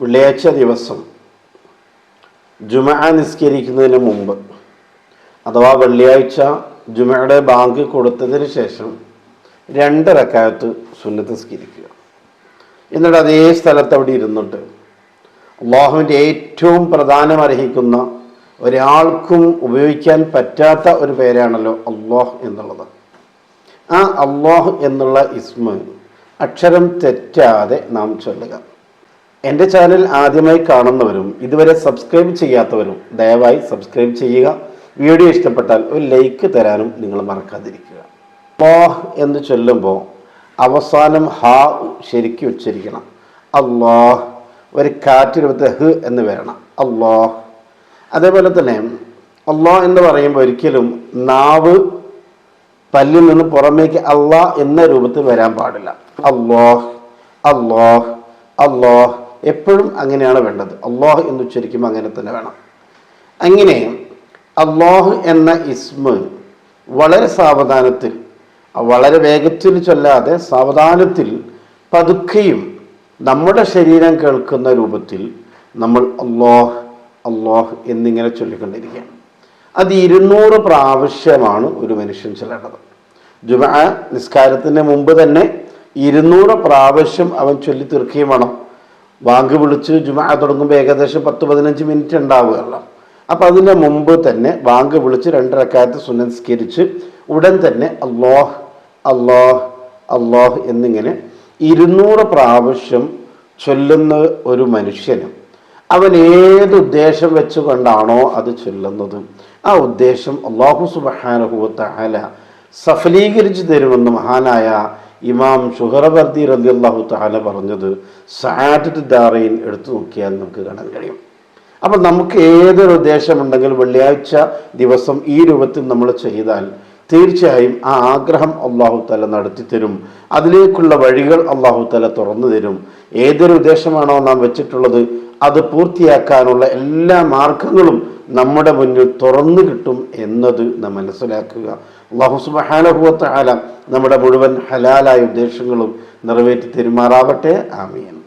വെള്ളിയാഴ്ച ദിവസം ജുമ നിസ്കരിക്കുന്നതിന് മുമ്പ് അഥവാ വെള്ളിയാഴ്ച ജുമയുടെ ബാങ്ക് കൊടുത്തതിന് ശേഷം രണ്ട് റക്കായത്ത് സുന്നത്ത് നിസ്കരിക്കുക. എന്നിട്ട് അതേ സ്ഥലത്ത് അവിടെ ഇരുന്നിട്ട് അള്ളാഹുവിന്റെ ഏറ്റവും പ്രധാനം അർഹിക്കുന്ന ഒരാൾക്കും ഉപയോഗിക്കാൻ പറ്റാത്ത ഒരു പേരാണല്ലോ അള്ളാഹ് എന്നുള്ളത്. ആ അള്ളാഹ് എന്നുള്ള ഇസ്മ അക്ഷരം തെറ്റാതെ നാം ചൊല്ലുക. എന്റെ ചാനൽ ആദ്യമായി കാണുന്നവരും ഇതുവരെ സബ്സ്ക്രൈബ് ചെയ്യാത്തവരും ദയവായി സബ്സ്ക്രൈബ് ചെയ്യുക. വീഡിയോ ഇഷ്ടപ്പെട്ടാൽ ഒരു ലൈക്ക് തരാനും നിങ്ങൾ മറക്കാതിരിക്കുക. അള്ളാഹ് എന്ന് ചൊല്ലുമ്പോൾ അവസാനം ഹാ ശരിക്കും ഉച്ചരിക്കണം. അള്ളാഹ് ഒരു കാറ്റ് രൂപത്തിൽ ഹ് എന്ന് വരണം. അള്ളാഹ് അതേപോലെ തന്നെ അള്ളാഹ് എന്ന് പറയുമ്പോൾ ഒരിക്കലും നാവ് പല്ലിൽ നിന്ന് പുറമേക്ക് അള്ളാഹ് എന്ന രൂപത്തിൽ വരാൻ പാടില്ല. അള്ളാഹ് അള്ളാഹ് അള്ളാഹ് എപ്പോഴും അങ്ങനെയാണ് വേണ്ടത്. അള്ളാഹു എന്ന് ഉച്ചരിക്കുമ്പോൾ അങ്ങനെ തന്നെ വേണം. അങ്ങനെ അള്ളാഹു എന്ന ഇസ്മ വളരെ സാവധാനത്തിൽ വളരെ വേഗത്തിൽ ചൊല്ലാതെ സാവധാനത്തിൽ പതുക്കെയും നമ്മുടെ ശരീരം കേൾക്കുന്ന രൂപത്തിൽ നമ്മൾ അള്ളാഹ് അള്ളാഹ് എന്നിങ്ങനെ ചൊല്ലിക്കൊണ്ടിരിക്കുക അത് ഇരുന്നൂറ് പ്രാവശ്യമാണ് ഒരു മനുഷ്യൻ ചൊല്ലേണ്ടത്. ജുമ നിസ്കാരത്തിന് മുമ്പ് തന്നെ ഇരുന്നൂറ് പ്രാവശ്യം അവൻ ചൊല്ലി തീർക്കുകയും വേണം. ബാങ്ക് വിളിച്ച് ജുമാ തുടങ്ങുമ്പോൾ ഏകദേശം പത്ത് പതിനഞ്ച് മിനിറ്റ് ഉണ്ടാവുകയുള്ളൂ അപ്പം അതിന്റെ മുമ്പ് തന്നെ വാങ്ക് വിളിച്ച് രണ്ടരക്കാലത്ത് സുനസ്കരിച്ച് ഉടൻ തന്നെ അള്ളാഹ് അള്ളാഹ് അള്ളാഹ് എന്നിങ്ങനെ ഇരുന്നൂറ് പ്രാവശ്യം ചൊല്ലുന്ന ഒരു മനുഷ്യന് അവൻ ഏത് ഉദ്ദേശം വെച്ചുകൊണ്ടാണോ അത് ചൊല്ലുന്നത്? ആ ഉദ്ദേശം അള്ളാഹു സുബഹാനഹുവല സഫലീകരിച്ചു തരുമെന്ന് മഹാനായ ഇമാം ഷുഹറബർദി റലി അള്ളാഹു താല പറഞ്ഞത് സാറ്റ് ദാറയിൽ എടുത്തു നോക്കിയാൽ നമുക്ക് കാണാൻ കഴിയും. അപ്പം നമുക്ക് ഏതൊരു ഉദ്ദേശമുണ്ടെങ്കിലും വെള്ളിയാഴ്ച ദിവസം ഈ രൂപത്തിൽ നമ്മൾ ചെയ്താൽ തീർച്ചയായും ആ ആഗ്രഹം അള്ളാഹു തല നടത്തി തരും. അതിലേക്കുള്ള വഴികൾ അള്ളാഹു തല തുറന്നു തരും. ഏതൊരു ഉദ്ദേശമാണോ നാം വെച്ചിട്ടുള്ളത് അത് പൂർത്തിയാക്കാനുള്ള എല്ലാ മാർഗങ്ങളും നമ്മുടെ മുന്നിൽ തുറന്നു കിട്ടും എന്നത് നാം മനസ്സിലാക്കുക. അള്ളാഹു സുബഹാനഹുവത്ത ആല നമ്മുടെ മുഴുവൻ ഹലാലായ ഉദ്ദേശങ്ങളും നിറവേറ്റി തെരുമാറാവട്ടെ. ആമീൻ.